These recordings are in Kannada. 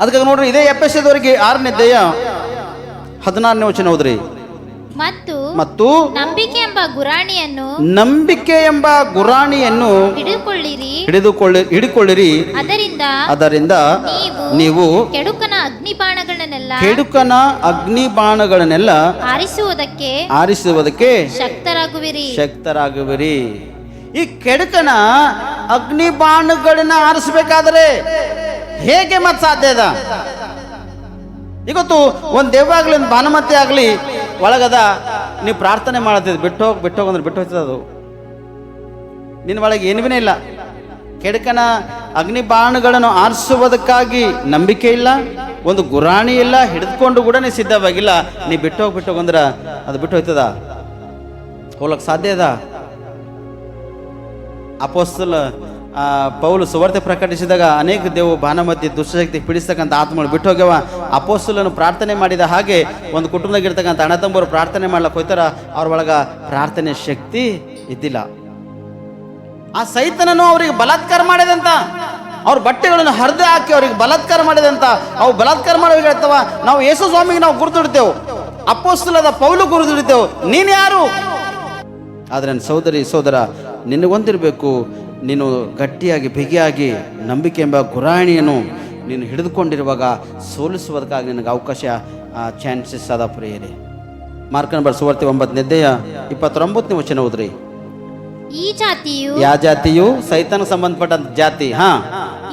ಅದಕ್ಕೆ ನೋಡ್ರಿ ಇದೇ ಎಪ್ಪೆಸದವರಿಗೆ ಆರನೇ ದೇಯ ಹದಿನಾರನೇ ವಚನ ಹೋದ್ರಿ ಮತ್ತು ಮತ್ತು ನಂಬಿಕೆ ಎಂಬ ಗುರಾಣಿಯನ್ನು ನಂಬಿಕೆ ಎಂಬ ಗುರಾಣಿಯನ್ನು ಹಿಡಿದುಕೊಳ್ಳಿರಿ. ಹಿಡಿದುಕೊಳ್ಳಿ ಹಿಡಿಕೊಳ್ಳಿರಿ. ಅದರಿಂದ ಅದರಿಂದ ನೀವು ಕೆಡುಕನ ಅಗ್ನಿಬಾಣಗಳನ್ನೆಲ್ಲ ಕೆಡುಕನ ಅಗ್ನಿ ಬಾಣಗಳನ್ನೆಲ್ಲ ಆರಿಸುವುದಕ್ಕೆ ಆರಿಸುವುದಕ್ಕೆ ಶಕ್ತರಾಗುವಿರಿ. ಶಕ್ತರಾಗುವಿರಿ. ಈ ಕೆಡುಕನ ಅಗ್ನಿ ಬಾಣಗಳನ್ನ ಆರಿಸಬೇಕಾದ್ರೆ ಹೇಗೆ ಮತ್ ಸಾಧ್ಯ ಅದ? ಇವತ್ತು ಒಂದು ದೆವ್ವ ಆಗ್ಲಿ ಒಂದು ಭಾನುಮತಿ ಆಗಲಿ ಒಳಗದ ನೀವು ಪ್ರಾರ್ಥನೆ ಮಾಡತ್ತಿದ್, ಬಿಟ್ಟು ಹೋಗಿ, ಬಿಟ್ಟು ಅಂದ್ರೆ ಬಿಟ್ಟು ಹೋಗ್ತದೆ ಅದು ನಿನ್ನ ಒಳಗೆ ಏನುವೇ ಇಲ್ಲ. ಕೆಡಕನ ಅಗ್ನಿ ಬಾಣಗಳನ್ನು ಆರಿಸುವುದಕ್ಕಾಗಿ ನಂಬಿಕೆ ಇಲ್ಲ, ಒಂದು ಗುರಾಣಿ ಇಲ್ಲ, ಹಿಡಿದುಕೊಂಡು ಕೂಡ ನೀ ಸಿದ್ಧವಾಗಿಲ್ಲ. ನೀ ಬಿಟ್ಟು ಹೋಗಿ, ಬಿಟ್ಟು ಹೋಗಂದ್ರ ಅದು ಬಿಟ್ಟು ಹೋಯ್ತದ? ಹೋಗ್ಲಕ್ಕೆ ಸಾಧ್ಯ ಅದ? ಅಪೋಸ್ತಲ ಪೌಲು ಸುವಾರ್ತೆ ಪ್ರಕಟಿಸಿದಾಗ ಅನೇಕ ದೇವು ಭಾನಮತಿ ದುಷ್ಟಶಕ್ತಿ ಪೀಡಿಸ್ತಕ್ಕಂಥ ಆತ್ಮಗಳು ಬಿಟ್ಟು ಹೋಗ್ಯವ ಅಪೋಸ್ತಲನ್ನು ಪ್ರಾರ್ಥನೆ ಮಾಡಿದ ಹಾಗೆ ಒಂದು ಕುಟುಂಬದಾಗ ಇರ್ತಕ್ಕಂಥ ಅಣ್ಣ ತಮ್ಮರು ಪ್ರಾರ್ಥನೆ ಮಾಡ್ಲಕ್ಕೆ ಹೋಯ್ತಾರ ಅವ್ರ ಒಳಗ ಪ್ರಾರ್ಥನೆ ಶಕ್ತಿ ಇದ್ದಿಲ್ಲ. ಆ ಸೈತನನು ಅವರಿಗೆ ಬಲಾತ್ಕಾರ ಮಾಡಿದಂತ. ಅವ್ರ ಬಟ್ಟೆಗಳನ್ನು ಹರಿದು ಹಾಕಿ ಅವ್ರಿಗೆ ಬಲಾತ್ಕಾರ ಮಾಡಿದಂತ. ಅವು ಬಲಾತ್ಕಾರ ಮಾಡೋ ಹೇಳ್ತಾವ, ನಾವು ಯೇಸು ಸ್ವಾಮಿಗೆ ನಾವು ಗುರುತಿಡ್ತೇವೆ ಅಪ್ಪೋಸ್ತಲದ ಪೌಲು ಗುರುತಿಡ್ತೇವೆ ನೀನು ಯಾರು? ಆದ್ರೆ ಸೋದರಿ ಸೋದರ ನಿನಗೊಂದಿರಬೇಕು. ನೀನು ಗಟ್ಟಿಯಾಗಿ ಬಿಗಿಯಾಗಿ ನಂಬಿಕೆ ಎಂಬ ಗುರಾಣಿಯನ್ನು ನೀನು ಹಿಡಿದುಕೊಂಡಿರುವಾಗ ಸೋಲಿಸುವುದಕ್ಕಾಗಿ ನಿನಗೆ ಅವಕಾಶ ಚಾನ್ಸಸ್ ಅದ ಪ್ರಿಯರಿ. ಮಾರ್ಕನ ನಂಬರ್ ಸುವರ್ತಿ ಒಂಬತ್ತು ನಿದ್ದೆಯ ಇಪ್ಪತ್ತೊಂಬತ್ತನೇ ವಚನ ಹೋದ್ರಿ ಈ ಜಾತಿಯು ಯಾವ ಜಾತಿಯು? ಸೈತನ ಸಂಬಂಧಪಟ್ಟ ಜಾತಿ ಹಾ?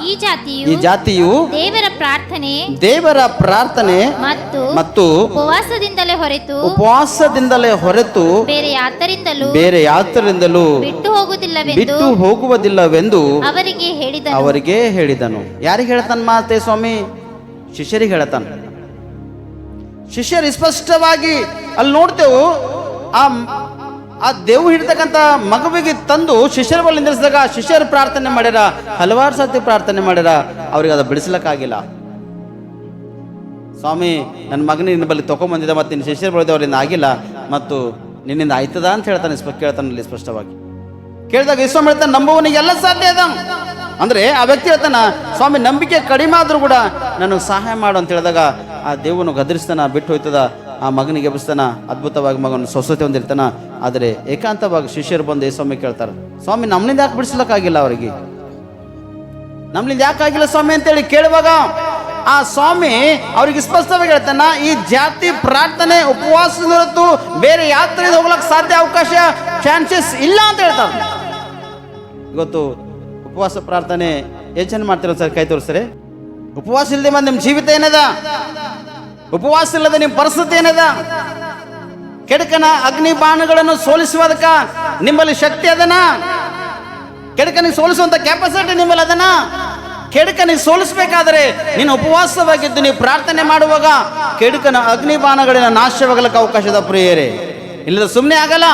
ಈ ಜಾತಿಯು ಈ ಜಾತಿಯು ಪ್ರಾರ್ಥನೆ ದೇವರ ಪ್ರಾರ್ಥನೆ ಮತ್ತು ಮತ್ತು ಉಪವಾಸದಿಂದಲೇ ಹೊರತು ಉಪವಾಸದಿಂದಲೇ ಹೊರತು ಬೇರೆ ಯಾತರಿಂದಲೂ ಬೇರೆ ಯಾತರಿಂದಲೂ ಬಿಟ್ಟು ಹೋಗುವುದಿಲ್ಲವೆಂದು ಬಿಟ್ಟು ಹೋಗುವುದಿಲ್ಲವೆಂದು ಅವರಿಗೆ ಹೇಳಿದ ಅವರಿಗೆ ಹೇಳಿದನು. ಯಾರಿಗೆ ಹೇಳ್ತಾನ ಮಾತೆ ಸ್ವಾಮಿ? ಶಿಷ್ಯರಿಗೆ ಹೇಳ್ತಾನ. ಶಿಷ್ಯರು ಸ್ಪಷ್ಟವಾಗಿ ಅಲ್ಲಿ ನೋಡ್ತೇವು ಆ ಆ ದೇವು ಹಿಡಿತಕ್ಕಂಥ ಮಗುವಿಗೆ ತಂದು ಶಿಷ್ಯರ ಬಳಿ ನಿಲ್ಲಿಸಿದಾಗ ಶಿಷ್ಯರು ಪ್ರಾರ್ಥನೆ ಮಾಡ್ಯಾರ, ಹಲವಾರು ಸತಿ ಪ್ರಾರ್ಥನೆ ಮಾಡ್ಯಾರ, ಅವ್ರಿಗೆ ಅದು ಬಿಡಿಸ್ಲಕ್ಕಾಗಿಲ್ಲ. ಸ್ವಾಮಿ, ನನ್ನ ಮಗನ ನಿನ್ನ ಬಳಿ ತಗೊಂಬಂದಿದ್ದ ಮತ್ತು ನಿನ್ನ ಶಿಷ್ಯರ ಬಳಿದ ಅವರಿಂದ ಆಗಿಲ್ಲ ಮತ್ತು ನಿನ್ನಿಂದ ಆಯ್ತದ ಅಂತ ಹೇಳ್ತಾನೆ ಸ್ಪ, ಕೇಳ್ತಾನಲ್ಲಿ ಸ್ಪಷ್ಟವಾಗಿ. ಕೇಳಿದಾಗ ಇಸ್ವಾಮಿ ಹೇಳ್ತಾನೆ ನಂಬುವನಿಗೆ ಎಲ್ಲ ಸಾಧ್ಯ ಅದ ಅಂದ್ರೆ ಆ ವ್ಯಕ್ತಿ ಹೇಳ್ತಾನ, ಸ್ವಾಮಿ, ನಂಬಿಕೆ ಕಡಿಮೆ ಆದರೂ ಕೂಡ ನನಗೆ ಸಹಾಯ ಮಾಡು ಅಂತ ಹೇಳಿದಾಗ ಆ ದೇವನು ಗದರಿಸ್ತಾನ, ಬಿಟ್ಟು ಹೋಯ್ತದ, ಆ ಮಗನಿಗೆ ಎಬ್ಬಿಸ್ತಾನ, ಅದ್ಭುತವಾಗಿ ಮಗನ ಸ್ವಸ್ಥತೆ ಹೊಂದಿರ್ತಾನ ಆದರೆ ಏಕಾಂತವಾಗಿ ಶಿಷ್ಯರು ಬಂದು ಸ್ವಾಮಿ ಕೇಳ್ತಾರೆ, ಸ್ವಾಮಿ ನಮ್ಮಿಂದ ಯಾಕೆ ಬಿಡಿಸ್ಲಕ್ಕಾಗಿಲ್ಲ ಅವರಿಗೆ? ನಮ್ಮಿಂದ ಯಾಕೆ ಆಗಿಲ್ಲ ಸ್ವಾಮಿ? ಅಂತೇಳಿ ಕೇಳುವಾಗ, ಆ ಸ್ವಾಮಿ ಅವ್ರಿಗೆ ಸ್ಪಷ್ಟವಾಗಿ ಹೇಳ್ತಾನ, ಈ ಜಾತಿ ಪ್ರಾರ್ಥನೆ, ಉಪವಾಸ ಹೊರತು ಬೇರೆ ಯಾತ್ರೆ ಹೋಗ್ಲಕ್ಕೆ ಸಾಧ್ಯ ಅವಕಾಶ ಚಾನ್ಸಸ್ ಇಲ್ಲ ಅಂತ ಹೇಳ್ತಾರೆ. ಇವತ್ತು ಉಪವಾಸ ಪ್ರಾರ್ಥನೆ ಯೋಚನೆ ಮಾಡ್ತಿರೋ ಸರ್ ಕೈ ತೋರಿಸ್ರಿ? ಉಪವಾಸ ಇಲ್ಲದೆ ಬಂದು ನಿಮ್ಮ ಜೀವಿತ ಏನದ? ಉಪವಾಸ ಇಲ್ಲದೆ ನಿಮ್ಮ ಪರಿಸ್ಥಿತಿ ಏನದ? ಕೆಡಕನ ಅಗ್ನಿ ಬಾಣಗಳನ್ನು ಸೋಲಿಸುವುದಕ್ಕ ನಿಮ್ಮಲ್ಲಿ ಶಕ್ತಿ ಅದನಾ? ಕೆಡಕನಿಗೆ ಸೋಲಿಸುವಂತ ಕೆಪಾಸಿಟಿ ನಿಮ್ಮಲ್ಲಿ ಅದನ? ಕೆಡಕನಿಗೆ ಸೋಲಿಸಬೇಕಾದ್ರೆ ನೀನು ಉಪವಾಸವಾಗಿದ್ದು ನೀವು ಪ್ರಾರ್ಥನೆ ಮಾಡುವಾಗ ಕೆಡುಕನ ಅಗ್ನಿಬಾಣಗಳಿನ ನಾಶವಾಗಲಿಕ್ಕೆ ಅವಕಾಶದ ಪ್ರಿಯರೇ. ಇಲ್ಲದ ಸುಮ್ಮನೆ ಆಗಲ್ಲ.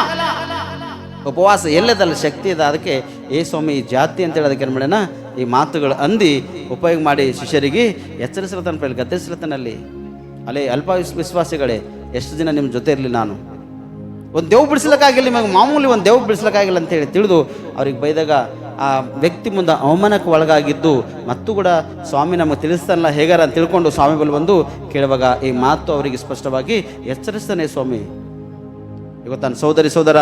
ಉಪವಾಸ ಎಲ್ಲದಲ್ಲ ಶಕ್ತಿ ಇದೆ. ಅದಕ್ಕೆ ಏ ಸ್ವಾಮಿ, ಈ ಜಾತಿ ಅಂತ ಹೇಳೋದಕ್ಕೆ ಏನು ಮಾಡೋಣ? ಈ ಮಾತುಗಳು ಅಂದಿ ಉಪಯೋಗ ಮಾಡಿ ಶಿಷ್ಯರಿಗೆ ಎಚ್ಚರಿಸಲತನ ಪ್ರೇಲ್ ಅಲ್ಲಿ. ಅಲ್ಪ ವಿಸ್- ವಿಶ್ವಾಸಿಗಳೇ ಎಷ್ಟು ದಿನ ನಿಮ್ಮ ಜೊತೆ ಇರಲಿ ನಾನು? ಒಂದು ದೇವ್ ಬಿಡಿಸ್ಲಿಕ್ಕಾಗಿಲ್ಲ, ನಿಮಗೆ ಮಾಮೂಲಿ ಒಂದು ದೇವ್ ಬಿಡಿಸ್ಲಿಕ್ಕಾಗಿಲ್ಲ ಅಂತ ಹೇಳಿ ತಿಳಿದು ಅವ್ರಿಗೆ ಬೈದಾಗ ಆ ವ್ಯಕ್ತಿ ಮುಂದೆ ಅವಮಾನಕ್ಕೆ ಒಳಗಾಗಿದ್ದು, ಮತ್ತು ಕೂಡ ಸ್ವಾಮಿ ನಮಗೆ ತಿಳಿಸ್ತಾನಲ್ಲ, ಹೇಗಾರ ಅಂತ ತಿಳ್ಕೊಂಡು ಸ್ವಾಮಿ ಬಳಿ ಬಂದು ಕೇಳುವಾಗ ಈ ಮಾತು ಅವರಿಗೆ ಸ್ಪಷ್ಟವಾಗಿ, ಎಚ್ಚರಿಸ್ತಾನೆ ಸ್ವಾಮಿ. ಇವತ್ತು ಸೋದರಿ ಸೋದರ,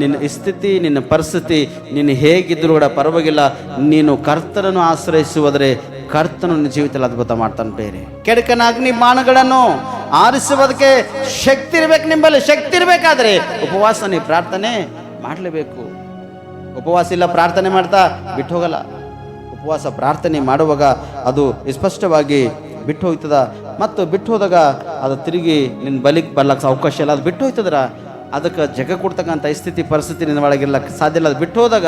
ನಿನ್ನ ಸ್ಥಿತಿ, ನಿನ್ನ ಪರಿಸ್ಥಿತಿ, ನೀನು ಹೇಗಿದ್ದರೂ ಕೂಡ ಪರವಾಗಿಲ್ಲ, ನೀನು ಕರ್ತನನ್ನು ಆಶ್ರಯಿಸುವುದರೆ ಕರ್ತನನ್ನು ನಿನ್ನ ಜೀವಿತದಲ್ಲಿ ಅದ್ಭುತ ಮಾಡ್ತಾನೆ ಬೇರೆ. ಕೆಡಕನ ಅಗ್ನಿ ಬಾಣಗಳನ್ನು ಆರಿಸುವುದಕ್ಕೆ ಶಕ್ತಿ ಇರಬೇಕು ನಿಂಬಲ್ಲಿ, ಶಕ್ತಿ ಇರಬೇಕಾದ್ರೆ ಉಪವಾಸನೆ, ಪ್ರಾರ್ಥನೆ ಮಾಡಲೇಬೇಕು. ಉಪವಾಸ ಇಲ್ಲ, ಪ್ರಾರ್ಥನೆ ಮಾಡ್ತಾ ಬಿಟ್ಟು ಹೋಗಲ್ಲ. ಉಪವಾಸ, ಪ್ರಾರ್ಥನೆ ಮಾಡುವಾಗ ಅದು ಸ್ಪಷ್ಟವಾಗಿ ಬಿಟ್ಟು ಹೋಗ್ತದ. ಮತ್ತು ಬಿಟ್ಟು ಹೋದಾಗ ಅದು ತಿರುಗಿ ನಿನ್ನ ಬಲಿಗೆ ಬರ್ಲಕ್ಕೆ ಅವಕಾಶ ಇಲ್ಲ. ಅದು ಬಿಟ್ಟು ಹೋಯ್ತದ್ರ ಅದಕ್ಕೆ ಜಗ ಕೊಡ್ತಕ್ಕಂಥ ಸ್ಥಿತಿ, ಪರಿಸ್ಥಿತಿ ನಿನ್ನ ಒಳಗಿರ್ಲಕ್ಕೆ ಸಾಧ್ಯ ಇಲ್ಲ. ಅದು ಬಿಟ್ಟು ಹೋದಾಗ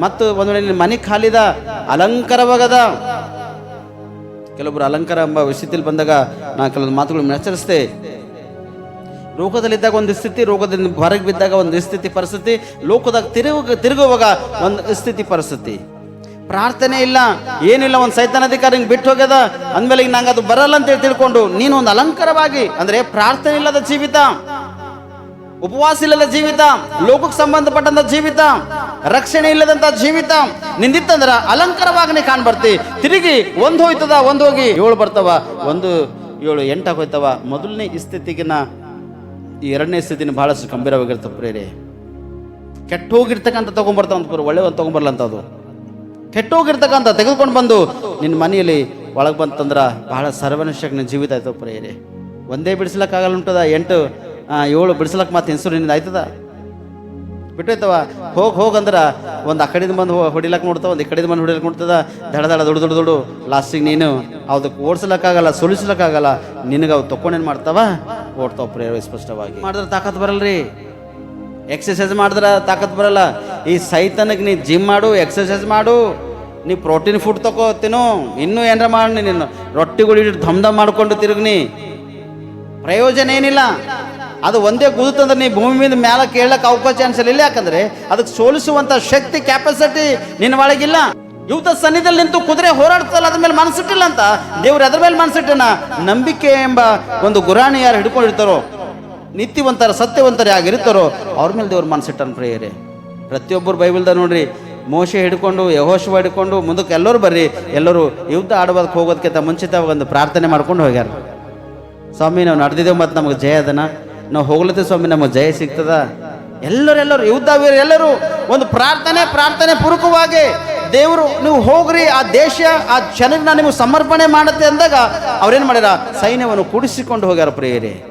ಮತ್ತು ಒಂದು ವೇಳೆ ನಿನ್ನ ಮನೆ ಖಾಲಿದ, ಅಲಂಕಾರವಾಗದ ಕೆಲವೊಬ್ರು ಅಲಂಕಾರ ಎಂಬ ವಿಷಯದಲ್ಲಿ ಬಂದಾಗ ನಾ ಕೆಲವೊಂದು ಮಾತುಗಳನ್ನು ಎಚ್ಚರಿಸ್ತೆ. ರೋಗದಲ್ಲಿದ್ದಾಗ ಒಂದು ಸ್ಥಿತಿ ರೋಗದಿಂದ ಹೊರಗೆ ಬಿದ್ದಾಗ ಒಂದು ಸ್ಥಿತಿ ಪರಿಸ್ಥಿತಿ ಲೋಕದಾಗ ತಿರುಗ, ತಿರುಗುವಾಗ ಒಂದು ಸ್ಥಿತಿ ಪರಿಸ್ಥಿತಿ. ಪ್ರಾರ್ಥನೆ ಇಲ್ಲ ಏನಿಲ್ಲ ಒಂದು ಸೈತಾನಾಧಿಕಾರಿ ಬಿಟ್ಟು ಹೋಗ್ಯದ, ಅಂದಮೇಲೆ ಈಗ ನಂಗೆ ಅದು ಬರಲ್ಲ ಅಂತೇಳಿ ತಿಳ್ಕೊಂಡು, ನೀನು ಒಂದು ಅಲಂಕಾರವಾಗಿ, ಅಂದರೆ ಪ್ರಾರ್ಥನೆ ಇಲ್ಲದ ಜೀವಿತ, ಉಪವಾಸ ಇಲ್ಲದ ಜೀವಿತ, ಲೋಕಕ್ಕೆ ಸಂಬಂಧಪಟ್ಟಂತ ಜೀವಿತ ರಕ್ಷಣೆ ಇಲ್ಲದಂತ ಜೀವಿತ ನಿಂದಿತ್ತಂದ್ರ ಅಲಂಕಾರವಾಗಿ ಕಾಣ್ಬರ್ತಿ. ತಿರುಗಿ ಒಂದು ಹೋಯ್ತದ, ಒಂದು ಹೋಗಿ ಏಳು ಬರ್ತವ. ಒಂದು ಏಳು ಎಂಟಾಗಿ ಹೋಯ್ತವ ಮೊದಲನೇ ಸ್ಥಿತಿಗಿನ ಈ ಎರಡನೇ ಸ್ಥಿತಿನ ಬಹಳಷ್ಟು ಗಂಭೀರವಾಗಿರ್ತ ಪ್ರೇರೆ ಕೆಟ್ಟ ಹೋಗಿರ್ತಕ್ಕಂಥ ತೊಗೊಂಬರ್ತಾವ ಅಂತ ಒಳ್ಳೆ ಒಂದು ತೊಗೊಂಬರ್ಲ ಅದು. ಕೆಟ್ಟ ಹೋಗಿರ್ತಕ್ಕಂಥ ತೆಗೆದುಕೊಂಡು ಬಂದು ನಿನ್ನ ಮನೆಯಲ್ಲಿ ಒಳಗೆ ಬಂತಂದ್ರ ಬಹಳ ಸರ್ವನಶಕ್ನ ಜೀವಿತ ಆಯ್ತವ ಪ್ರೇರೆ ಒಂದೇ ಬಿಡಿಸ್ಲಕ್ಕಾಗಲ್ಲ ಉಂಟದ? ಎಂಟು ಏಳು ಬಿಡಿಸ್ಲಕ್ಕೆ ಮತ್ತೆ ನಿಂದ ಆಯ್ತದ? ಬಿಟ್ಟೈತವ ಹೋಗಿ ಹೋಗಂದ್ರೆ ಒಂದು ಆ ಕಡೆಯಿಂದ ಬಂದು ಹೊಡಿಲಕ್ಕ ನೋಡ್ತಾವ ಒಂದು ಈ ಕಡೆಯಿಂದ ಬಂದು ಹೊಡಿಲಕ್ಕೆ ನೋಡ್ತದ ದಡ ದಡ ದುಡ್ಡು ದುಡ್ಡು ದುಡ್ಡು ಲಾಸ್ಟಿಗೆ ನೀನು ಅದಕ್ಕೆ ಓಡಿಸ್ಲಕ್ಕಾಗಲ್ಲ ಸುಲಿಸ್ಲಕ್ಕಾಗಲ್ಲ ನಿನಗೆ ಅವು ತಕೊಂಡೇನು ಮಾಡ್ತಾವ? ಓಡ್ತಾವ ಪ್ರೇರ ಸ್ಪಷ್ಟವಾಗಿ. ಮಾಡಿದ್ರೆ ತಾಕತ್ ಬರಲ್ರಿ. ಎಕ್ಸಸೈಸ್ ಮಾಡಿದ್ರೆ ತಾಕತ್ ಬರಲ್ಲ. ಈ ಸೈತನಕ್ಕೆ ನೀ ಜಿಮ್ ಮಾಡು ಎಕ್ಸಸೈಸ್ ಮಾಡು ನೀ ಪ್ರೋಟೀನ್ ಫುಡ್ ತಗೋ ತಿನ್ನು ಇನ್ನೂ ಏನಾರ ಮಾಡಿ ನೀನು ರೊಟ್ಟಿಗಳು ಧಮ್ ಧಮ್ ಮಾಡ್ಕೊಂಡು ತಿರುಗ್ನಿ. ಪ್ರಯೋಜನ ಏನಿಲ್ಲ. ಅದು ಒಂದೇ ಕುದಿತಂದ್ರೆ ನೀ ಭೂಮಿ ಮೇಲೆ ಮೇಲೆ ಕೇಳಕ್ಕೆ ಅವಕಾಶ ಇಲ್ಲ ಯಾಕಂದ್ರೆ ಅದಕ್ಕೆ ಸೋಲಿಸುವಂತ ಶಕ್ತಿ ಕೆಪಾಸಿಟಿ ನಿನ್ನ ಒಳಗಿಲ್ಲ. ಯುದ್ಧ ಸನ್ನಿಧಿಯಲ್ಲಿ ನಿಂತು ಕುದುರೆ ಹೋರಾಡ್ತಲ್ಲ, ಅದ್ರ ಮೇಲೆ ಮನಸ್ಸಿಟ್ಟಿಲ್ಲ ಅಂತ. ದೇವ್ರು ಅದ್ರ ಮೇಲೆ ಮನಸ್ಸಿಟ್ಟನ ನಂಬಿಕೆ ಎಂಬ ಒಂದು ಗುರಾಣಿ ಯಾರು ಹಿಡ್ಕೊಂಡಿರ್ತಾರೋ ನಿತ್ಯವಂತರ ಸತ್ಯವಂತರ ಯಾಗಿರ್ತಾರೋ ಅವ್ರ ಮೇಲೆ ದೇವ್ರ ಮನಸ್ಸಿಟ್ಟನ ಪ್ರೇಯರೆ. ಪ್ರತಿಯೊಬ್ಬರು ಬೈಬಲ್ದ ನೋಡ್ರಿ, ಮೋಶೆ ಹಿಡ್ಕೊಂಡು, ಯಹೋಶವ ಹಿಡ್ಕೊಂಡು ಮುಂದಕ್ಕೆ ಎಲ್ಲರೂ ಬರ್ರಿ, ಎಲ್ಲರೂ ಯುದ್ಧ ಆಡೋದಕ್ಕೆ ಹೋಗೋದಕ್ಕಿಂತ ಮುಂಚಿತವಾಗಿ ಒಂದು ಪ್ರಾರ್ಥನೆ ಮಾಡ್ಕೊಂಡು ಹೋಗ್ಯಾರ. ಸ್ವಾಮಿ, ನಾವು ನಡೆದಿದ್ದೇವೆ ಮತ್ತು ನಮಗೆ ಜಯ ಅದನ. ನಾವು ಹೋಗ್ಲತ್ತೀವಿ ಸ್ವಾಮಿ, ನಮಗೆ ಜಯ ಸಿಗ್ತದ? ಎಲ್ಲರೂ ಎಲ್ಲರೂ ಯುದ್ಧ ವೀರ ಎಲ್ಲರೂ ಒಂದು ಪ್ರಾರ್ಥನೆ ಪ್ರಾರ್ಥನೆ ಪೂರ್ವಕವಾಗಿ ದೇವರು, ನೀವು ಹೋಗ್ರಿ, ಆ ದೇಶ, ಆ ಜನರನ್ನ ನಿಮಗೆ ಸಮರ್ಪಣೆ ಮಾಡುತ್ತೆ ಅಂದಾಗ ಅವ್ರೇನು ಮಾಡ್ಯಾರ? ಸೈನ್ಯವನ್ನು ಕೂಡಿಸಿಕೊಂಡು ಹೋಗ್ಯಾರ ಪ್ರೇಯರೇ.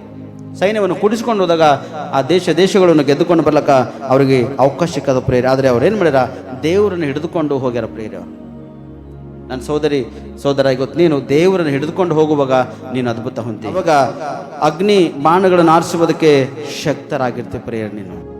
ಸೈನ್ಯವನ್ನು ಕೂಡಿಸಿಕೊಂಡು ಹೋದಾಗ ಆ ದೇಶ, ದೇಶಗಳನ್ನು ಗೆದ್ದುಕೊಂಡು ಬರ್ಲಕ್ಕ ಅವರಿಗೆ ಅವಕಾಶ ಸಿಕ್ಕದ ಪ್ರೇರಿ ಆದರೆ ಅವ್ರು ಏನು ಮಾಡ್ಯಾರ? ದೇವರನ್ನು ಹಿಡಿದುಕೊಂಡು ಹೋಗ್ಯಾರ ಪ್ರೇರಿ ಅವರು. ನನ್ನ ಸೋದರಿ, ಸೋದರ, ಇವತ್ತು ನೀನು ದೇವರನ್ನು ಹಿಡಿದುಕೊಂಡು ಹೋಗುವಾಗ ನೀನು ಅದ್ಭುತ ಹೊಂದಿ. ಅವಾಗ ಅಗ್ನಿ ಬಾಣಗಳನ್ನು ಆರಿಸುವುದಕ್ಕೆ ಶಕ್ತರಾಗಿರ್ತೀವಿ ಪ್ರಿಯರ್ ನೀನು.